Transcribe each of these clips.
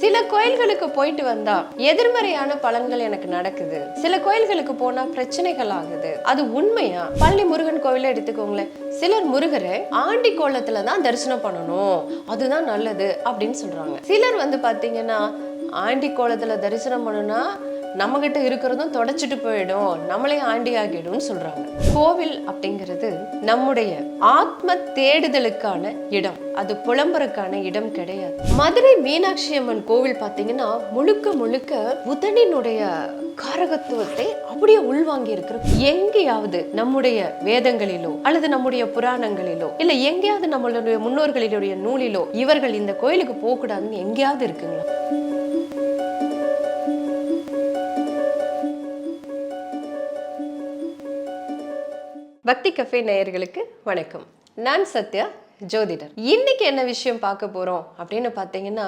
சில கோயில்களுக்கு போயிட்டு வந்தா எதிர்மறையான பலன்கள் எனக்கு நடக்குது. சில கோயில்களுக்கு போனா பிரச்சனைகள் ஆகுது. அது உண்மையா? பழனி முருகன் கோவில எடுத்துக்கோங்களேன். சிலர் முருகரை ஆண்டி கோலத்துல தான் தரிசனம் பண்ணணும். அதுதான் நல்லது அப்படின்னு சொல்றாங்க. சிலர் வந்து பாத்தீங்கன்னா ஆண்டி கோலத்துல தரிசனம் பண்ணுனா நம்மகிட்ட இருக்கிறதும் தொடச்சிட்டு போயிடும் நம்மளே ஆண்டி ஆகிடும்னு சொல்றாங்க. கோவில் அப்படிங்கிறது நம்முடைய ஆத்ம தேடுதலுக்கான இடம். அது புலம்பருக்கான இடம் கிடையாது. மதுரை மீனாட்சி அம்மன் கோவில் பார்த்தீங்கன்னா முழுக்க முழுக்க புதனினுடைய காரகத்துவத்தை அப்படியே உள்வாங்கி இருக்கிற எங்கேயாவது நம்முடைய வேதங்களிலோ அல்லது நம்முடைய புராணங்களிலோ இல்ல எங்கேயாவது நம்மளுடைய முன்னோர்களினுடைய நூலிலோ இவர்கள் இந்த கோயிலுக்கு போகக்கூடாதுன்னு எங்கேயாவது இருக்குங்களா? பக்தி கஃபே நேயர்களுக்கு வணக்கம். நான் சத்யா ஜோதிடர். இன்னைக்கு என்ன விஷயம் பார்க்க போறோம் அப்படின்னு பார்த்தீங்கன்னா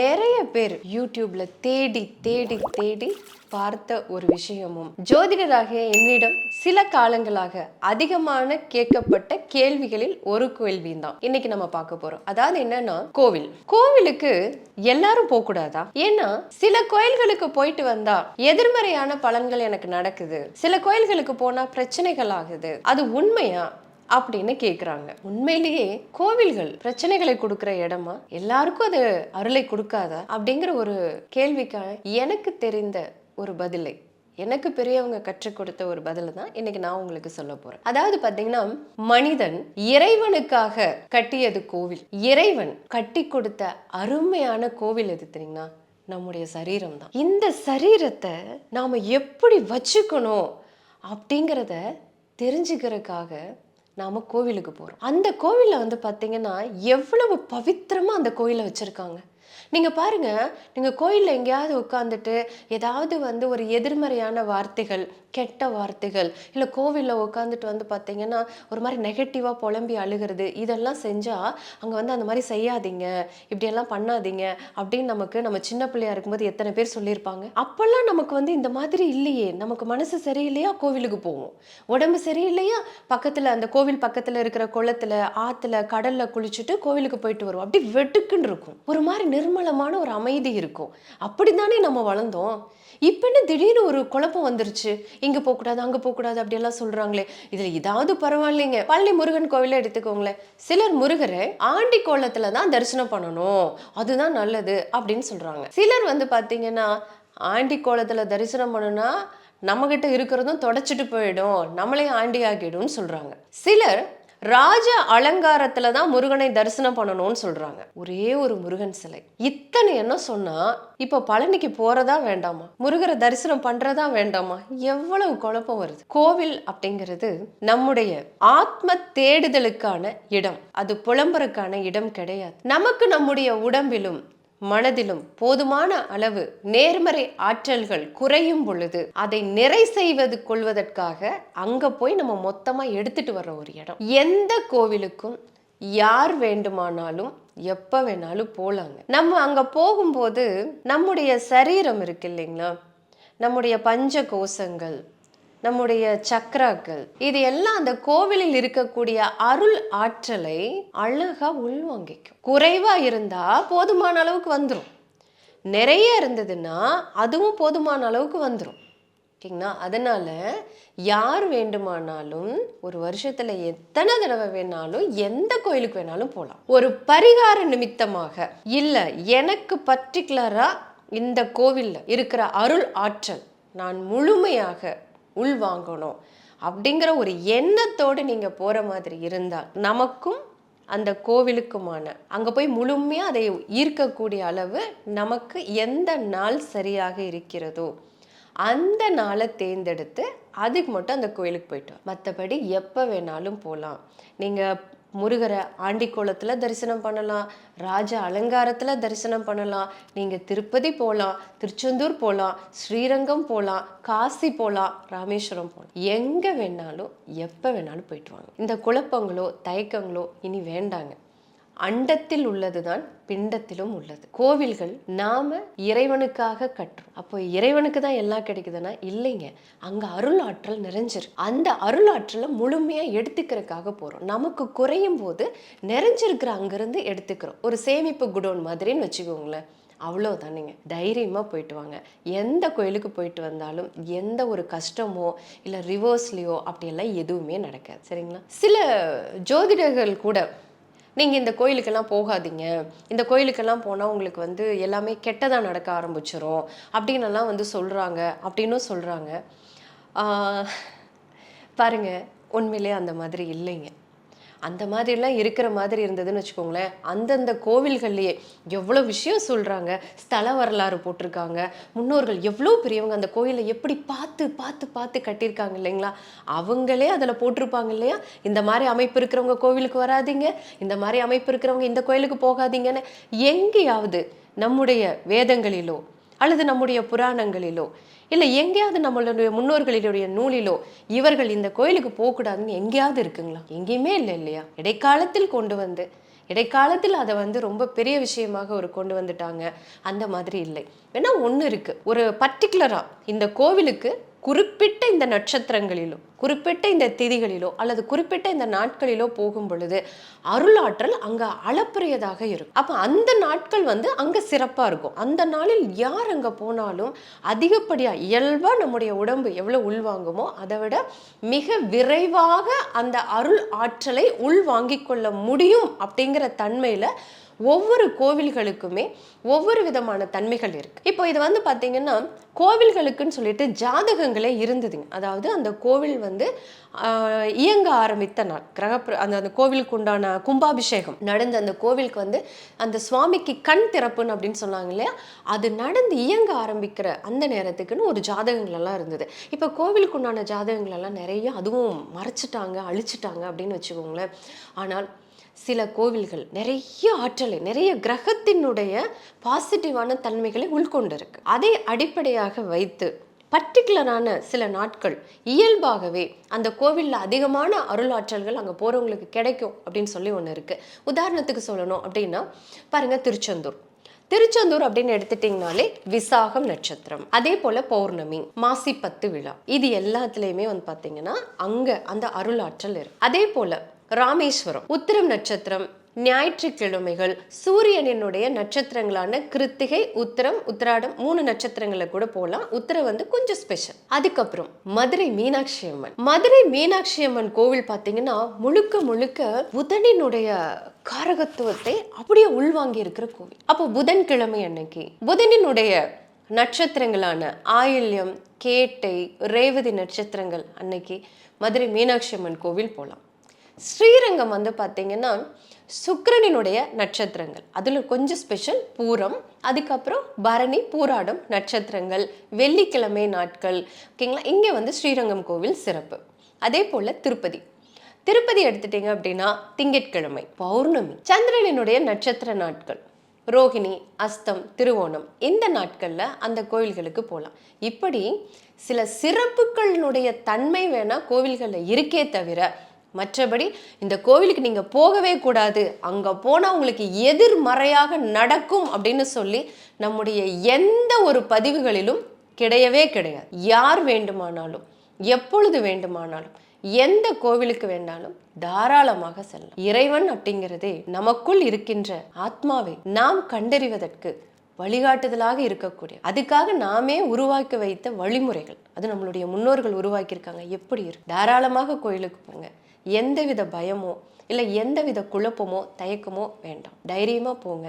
நிறைய பேர் யூடியூப்ல தேடி தேடி தேடி பார்த்த ஒரு விஷயமும். ஜோதிடராகிய என்னிடம் சில காலங்களாக அதிகமான கேட்கப்பட்ட கேள்விகளில் ஒரு கேள்வியும் தான் இன்னைக்கு நம்ம பார்க்க போறோம். அதாவது என்னன்னா கோவில். கோவிலுக்கு எல்லாரும் போக கூடாதா? ஏன்னா சில கோயில்களுக்கு போயிட்டு வந்தா எதிர்மறையான பலன்கள் எனக்கு நடக்குது. சில கோயில்களுக்கு போனா பிரச்சனைகள் ஆகுது. அது உண்மையா? அப்படின்னு கேக்குறாங்க. உண்மையிலேயே கோவில்கள் பிரச்சனைகளை கொடுக்கிற இடமா? எல்லாருக்கும் அது அருளை கொடுக்காதா? அப்படிங்கிற ஒரு கேள்விக்கான எனக்கு தெரிந்த ஒரு பதிலை எனக்கு பெரியவங்க கற்றுக் கொடுத்த ஒரு பதில தான் இன்னைக்கு நான் உங்களுக்கு சொல்ல போறேன். அதாவது பாத்தீங்கன்னா மனிதன் இறைவனுக்காக கட்டியது கோவில். இறைவன் கட்டி கொடுத்த அருமையான கோவில் எது தெரியுங்களா? நம்முடைய சரீரம் தான். இந்த சரீரத்தை நாம எப்படி வச்சுக்கணும் அப்படிங்கிறத தெரிஞ்சுக்கிறதுக்காக நாம் கோவிலுக்கு போகிறோம் அந்த கோவிலில் வந்து பார்த்திங்கன்னா எவ்வளவு பவித்திரமாக அந்த கோயிலை வச்சுருக்காங்க. நீங்கள் பாருங்கள் நீங்கள் கோயிலில் எங்கேயாவது உட்காந்துட்டு ஏதாவது வந்து ஒரு எதிர்மறையான வார்த்தைகள் கெட்ட வார்த்தைகள் இல்லை கோவிலில் உட்காந்துட்டு வந்து பார்த்தீங்கன்னா ஒரு மாதிரி நெகட்டிவாக புலம்பி அழுகிறது இதெல்லாம் செஞ்சால் அங்கே வந்து அந்த மாதிரி செய்யாதீங்க இப்படியெல்லாம் பண்ணாதீங்க அப்படின்னு நமக்கு நம்ம சின்ன பிள்ளையா இருக்கும்போது எத்தனை பேர் சொல்லியிருப்பாங்க? அப்போல்லாம் நமக்கு வந்து இந்த மாதிரி இல்லையே நமக்கு மனசு சரியில்லையா கோவிலுக்கு போவோம். உடம்பு சரியில்லையா பக்கத்தில் அந்த கோவில் பக்கத்தில் இருக்கிற குளத்துல ஆற்றுல கடலில் குளிச்சுட்டு கோவிலுக்கு போயிட்டு வருவோம். அப்படி வெட்டுக்குன்னு இருக்கும். ஒரு மாதிரி நிர்மலமான ஒரு அமைதி இருக்கும். அப்படி தானே நம்ம வளர்ந்தோம்? இப்போன்னு திடீர்னு ஒரு குழப்பம் வந்துருச்சு? இங்கே போகக்கூடாது அங்கே போகக்கூடாது அப்படியெல்லாம் சொல்கிறாங்களே இதில் இதாவது பரவாயில்லைங்க. பழனி முருகன் கோவிலை எடுத்துக்கோங்களேன். சிலர் முருகரை ஆண்டி கோலத்தில் தான் தரிசனம் பண்ணணும். அதுதான் நல்லது அப்படின்னு சொல்கிறாங்க சிலர் வந்து பார்த்தீங்கன்னா ஆண்டி கோலத்தில் தரிசனம் பண்ணுன்னா நம்மகிட்ட இருக்கிறதும் தொடச்சிட்டு போயிடும். நம்மளே ஆண்டி ஆகிடும்னு சொல்கிறாங்க சிலர் ராஜ அலங்காரத்துல தான் முருகனை தரிசனம் பண்ணணும்னு சொல்றாங்க. ஒரே ஒரு முருகன் சிலை. இத்தனை என்ன சொன்னா இப்ப பழனிக்கு போறதா வேண்டாமா? முருகரை தரிசனம் பண்றதா வேண்டாமா? எவ்வளவு குழப்பம் வருது. கோவில் அப்படிங்கிறது நம்முடைய ஆத்ம தேடுதலுக்கான இடம். அது புலம்பருக்கான இடம் கிடையாது. நமக்கு நம்முடைய உடம்பிலும் மனதிலும் போதுமான அளவு நேர்மறை ஆற்றல்கள் குறையும் பொழுது அதை நிறை செய்வது கொள்வதற்காக அங்க போய் நம்ம மொத்தமா எடுத்துட்டு வர்ற ஒரு இடம். எந்த கோவிலுக்கும் யார் வேண்டுமானாலும் எப்ப வேணாலும் போலாங்க. நம்ம அங்க போகும்போது நம்முடைய சரீரம் இருக்கு இல்லைங்களா? நம்முடைய பஞ்ச கோஷங்கள் நம்முடைய சக்கராக்கள். இது எல்லாம் அந்த கோவிலில் இருக்கக்கூடிய அருள் ஆற்றலை அழகா உள்வாங்கிக்கும். குறைவா இருந்தா போதுமான அளவுக்கு வந்துடும் நிறைய இருந்ததுன்னா அதுவும் போதுமான அளவுக்கு வந்துடும் ஓகேங்களா? அதனால் யார் வேண்டுமானாலும் ஒரு வருஷத்தில் எத்தனை தடவை வேணாலும் எந்த கோயிலுக்கு வேணாலும் போகலாம் ஒரு பரிகார நிமித்தமாக. இல்லை எனக்கு பர்டிகுலராக இந்த கோவிலில் இருக்கிற அருள் ஆற்றல் நான் முழுமையாக உள்வாங்கணும். அப்படிங்கிற ஒரு எண்ணத்தோடு நீங்கள் போகிற மாதிரி இருந்தால் நமக்கும் அந்த கோவிலுக்குமான அங்கே போய் முழுமையாக அதை ஈர்க்கக்கூடிய அளவு நமக்கு எந்த நாள் சரியாக இருக்கிறதோ அந்த நாளை தேர்ந்தெடுத்து அதுக்கு மட்டும் அந்த கோயிலுக்கு போயிட்டோம் மற்றபடி எப்போ வேணாலும் போகலாம் நீங்கள் முருகரை ஆண்டிக்கோலத்தில் தரிசனம் பண்ணலாம் ராஜ அலங்காரத்தில் தரிசனம் பண்ணலாம். நீங்கள் திருப்பதி போகலாம் திருச்செந்தூர் போகலாம் ஸ்ரீரங்கம் போகலாம் காசி போகலாம் ராமேஸ்வரம் போகலாம் எங்கே வேணாலும் எப்போ வேணாலும் போயிட்டு வாங்க. இந்த குழப்பங்களோ தயக்கங்களோ இனி வேண்டாங்க. அண்டத்தில் உள்ளதுதான் பிண்டத்திலும் உள்ளது. கோவில்கள் நாம இறைவனுக்காக கட்டுறோம். அப்போ இறைவனுக்கு தான் எல்லாம் கிடைக்குதுன்னா இல்லைங்க. அங்க அருள் ஆற்றல் நிறைஞ்சிருக்கு அந்த அருள் ஆற்றலை முழுமையா எடுத்துக்கிறதுக்காக போறோம். நமக்கு குறையும் போது நிறைஞ்சிருக்கிற அங்கிருந்து எடுத்துக்கிறோம். ஒரு சேமிப்பு குடோன் மாதிரின்னு வச்சுக்கோங்களேன். அவ்வளோதானுங்க தைரியமாக போயிட்டு வாங்க. எந்த கோயிலுக்கு போயிட்டு வந்தாலும் எந்த ஒரு கஷ்டமோ இல்லை ரிவர்ஸ்லேயோ அப்படியெல்லாம் எதுவுமே நடக்காது. சரிங்களா? சில ஜோதிடர்கள் கூட நீங்கள் இந்த கோயிலுக்கெல்லாம் போகாதீங்க. இந்த கோயிலுக்கெல்லாம் போனால் உங்களுக்கு வந்து எல்லாமே கெட்டதாக நடக்க ஆரம்பிச்சிரும். அப்படின்னெல்லாம் வந்து சொல்கிறாங்க அப்படின்னும் சொல்கிறாங்க பாருங்க. உண்மையிலே அந்த மாதிரி இல்லைங்க. அந்த மாதிரிலாம் இருக்கிற மாதிரி இருந்ததுன்னு வச்சுக்கோங்களேன். அந்தந்த கோவில்கள்லேயே எவ்வளோ விஷயம் சொல்கிறாங்க ஸ்தல வரலாறு போட்டிருக்காங்க முன்னோர்கள் எவ்வளோ பெரியவங்க அந்த கோயிலை எப்படி பார்த்து பார்த்து பார்த்து கட்டியிருக்காங்க இல்லைங்களா? அவங்களே அதில் போட்டிருப்பாங்க இல்லையா? இந்த மாதிரி அமைப்பு இருக்கிறவங்க கோவிலுக்கு வராதீங்க இந்த மாதிரி அமைப்பு இருக்கிறவங்க இந்த கோயிலுக்கு போகாதீங்கன்னு எங்கேயாவது நம்முடைய வேதங்களிலோ அல்லது நம்முடைய புராணங்களிலோ இல்லை எங்கேயாவது நம்மளுடைய முன்னோர்களினுடைய நூலிலோ இவர்கள் இந்த கோயிலுக்கு போகக்கூடாதுன்னு எங்கேயாவது இருக்குங்களா? எங்கேயுமே இல்லை இல்லையா? இடைக்காலத்தில் கொண்டு வந்து இடைக்காலத்தில் அதை வந்து ரொம்ப பெரிய விஷயமாக ஒரு கொண்டு வந்துட்டாங்க. அந்த மாதிரி இல்லை. வேணா ஒன்று இருக்குது ஒரு பர்டிகுலராக இந்த கோவிலுக்கு குறிப்பிட்ட இந்த நட்சத்திரங்களிலோ குறிப்பிட்ட இந்த திதிகளிலோ அல்லது குறிப்பிட்ட இந்த நாட்களிலோ போகும் பொழுது அருளாற்றல் அங்கே அளப்பரியதாக இருக்கும். அப்போ அந்த நாட்கள் வந்து அங்கே சிறப்பாக இருக்கும். அந்த நாளில் யார் அங்கே போனாலும் அதிகப்படியாக இயல்பாக நம்முடைய உடம்பு எவ்வளோ உள்வாங்குமோ அதை விட மிக விரைவாக அந்த அருள் ஆற்றலை உள்வாங்கிக் கொள்ள முடியும் அப்படிங்கிற தன்மையில் ஒவ்வொரு கோவில்களுக்குமே ஒவ்வொரு விதமான தன்மைகள் இருக்கு. இப்போ இது வந்து பார்த்தீங்கன்னா கோவில்களுக்குன்னு சொல்லிட்டு ஜாதகங்களே இருந்ததுங்க. அதாவது அந்த கோவில் வந்து இயங்க ஆரம்பித்த நாள். கிரக அந்த அந்த கோவிலுக்கு உண்டான கும்பாபிஷேகம். நடந்த அந்த கோவிலுக்கு வந்து அந்த சுவாமிக்கு கண் திறப்புன்னு அப்படின்னு சொன்னாங்க இல்லையா? அது நடந்து இயங்க ஆரம்பிக்கிற அந்த நேரத்துக்குன்னு ஒரு ஜாதகங்களெல்லாம் இருந்தது. இப்போ கோவிலுக்கு உண்டான ஜாதகங்களெல்லாம் நிறைய அதுவும் மறைச்சிட்டாங்க அழிச்சிட்டாங்க அப்படின்னு வச்சுக்கோங்களேன். ஆனால் சில கோவில்கள் நிறைய ஆற்றலை நிறைய கிரகத்தினுடைய பாசிட்டிவான தன்மைகளை உள்கொண்டிருக்கு. அதை அடிப்படையாக வைத்து பர்டிகுலரான சில நாட்கள் இயல்பாகவே அந்த கோவிலில் அதிகமான அருளாற்றல்கள் அங்கே போகிறவங்களுக்கு கிடைக்கும் அப்படின்னு சொல்லி ஒன்று இருக்குது உதாரணத்துக்கு சொல்லணும் அப்படின்னா பாருங்கள் திருச்செந்தூர். திருச்செந்தூர் அப்படின்னு எடுத்துட்டிங்கனாலே விசாகம் நட்சத்திரம் அதே போல பௌர்ணமி மாசி பத்து விழா. இது எல்லாத்துலேயுமே வந்து பார்த்தீங்கன்னா அங்கே அந்த அருளாற்றல் இருக்கு. அதே போல ராமேஸ்வரம் உத்திரம் நட்சத்திரம் ஞாயிற்றுக்கிழமைகள் சூரியனினுடைய நட்சத்திரங்களான கிருத்திகை உத்திரம் உத்திராடம் மூணு நட்சத்திரங்களை கூட போகலாம் உத்திரம் வந்து கொஞ்சம் ஸ்பெஷல் அதுக்கப்புறம் மதுரை மீனாட்சி அம்மன். மதுரை மீனாட்சி அம்மன் கோவில் பார்த்தீங்கன்னா முழுக்க முழுக்க புதனினுடைய காரகத்துவத்தை அப்படியே உள்வாங்கி இருக்கிற கோவில். அப்போ புதன்கிழமை அன்னைக்கு புதனினுடைய நட்சத்திரங்களான ஆயில்யம் கேட்டை ரேவதி நட்சத்திரங்கள் அன்னைக்கு மதுரை மீனாட்சி அம்மன் கோவில் போகலாம் ஸ்ரீரங்கம் வந்து பார்த்தீங்கன்னா சுக்கரனினுடைய நட்சத்திரங்கள். அதில் கொஞ்சம் ஸ்பெஷல் பூரம் அதுக்கப்புறம் பரணி பூராடம் நட்சத்திரங்கள் வெள்ளிக்கிழமை நாட்கள் ஓகேங்களா இங்கே வந்து ஸ்ரீரங்கம் கோவில் சிறப்பு. அதே போல் திருப்பதி. திருப்பதி எடுத்துட்டீங்க அப்படின்னா திங்கட்கிழமை பௌர்ணமி சந்திரனினுடைய நட்சத்திர நாட்கள் ரோகிணி அஸ்தம் திருவோணம் இந்த நாட்களில் அந்த கோவில்களுக்கு போகலாம் இப்படி சில சிறப்புகளினுடைய தன்மை வேணால் கோவில்களில் இருக்கே தவிர மற்றபடி இந்த கோவிலுக்கு நீங்கள் போகவே கூடாது. அங்கே போனால் உங்களுக்கு எதிர்மறையாக நடக்கும் அப்படின்னு சொல்லி நம்முடைய எந்த ஒரு பதிவுகளிலும் கிடையவே கிடையாது. யார் வேண்டுமானாலும் எப்பொழுது வேண்டுமானாலும் எந்த கோவிலுக்கு வேண்டாலும் தாராளமாக செல்லலாம். இறைவன் அப்படிங்கிறதே நமக்குள் இருக்கின்ற ஆத்மாவை நாம் கண்டறிவதற்கு வழிகாட்டுதலாக இருக்கக்கூடிய அதுக்காக நாமே உருவாக்கி வைத்த வழிமுறைகள். அது நம்மளுடைய முன்னோர்கள் உருவாக்கியிருக்காங்க. எப்படி இருக்கு? தாராளமாக கோயிலுக்கு போங்க. எந்தவித பயமோ இல்லை எந்தவித குழப்பமோ தயக்கமோ வேண்டாம். தைரியமாக போங்க.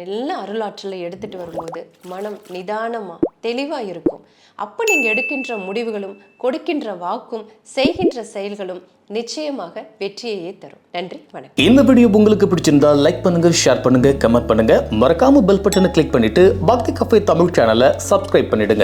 நல்ல அருளாற்றலை எடுத்துகிட்டு வரும்போது மனம் நிதானமாக தெளிவாக இருக்கும். அப்போ நீங்கள் எடுக்கின்ற முடிவுகளும் கொடுக்கின்ற வாக்கும் செய்கின்ற செயல்களும் நிச்சயமாக வெற்றியையே தரும். நன்றி வணக்கம். இந்த வீடியோ உங்களுக்கு பிடிச்சிருந்தா லைக் பண்ணுங்க ஷேர் பண்ணுங்க கமெண்ட் பண்ணுங்க. மறக்காம பெல் பட்டனை கிளிக் பண்ணிட்டு பக்தி கஃபே தமிழ் சேனலை சப்ஸ்கிரைப் பண்ணிடுங்க.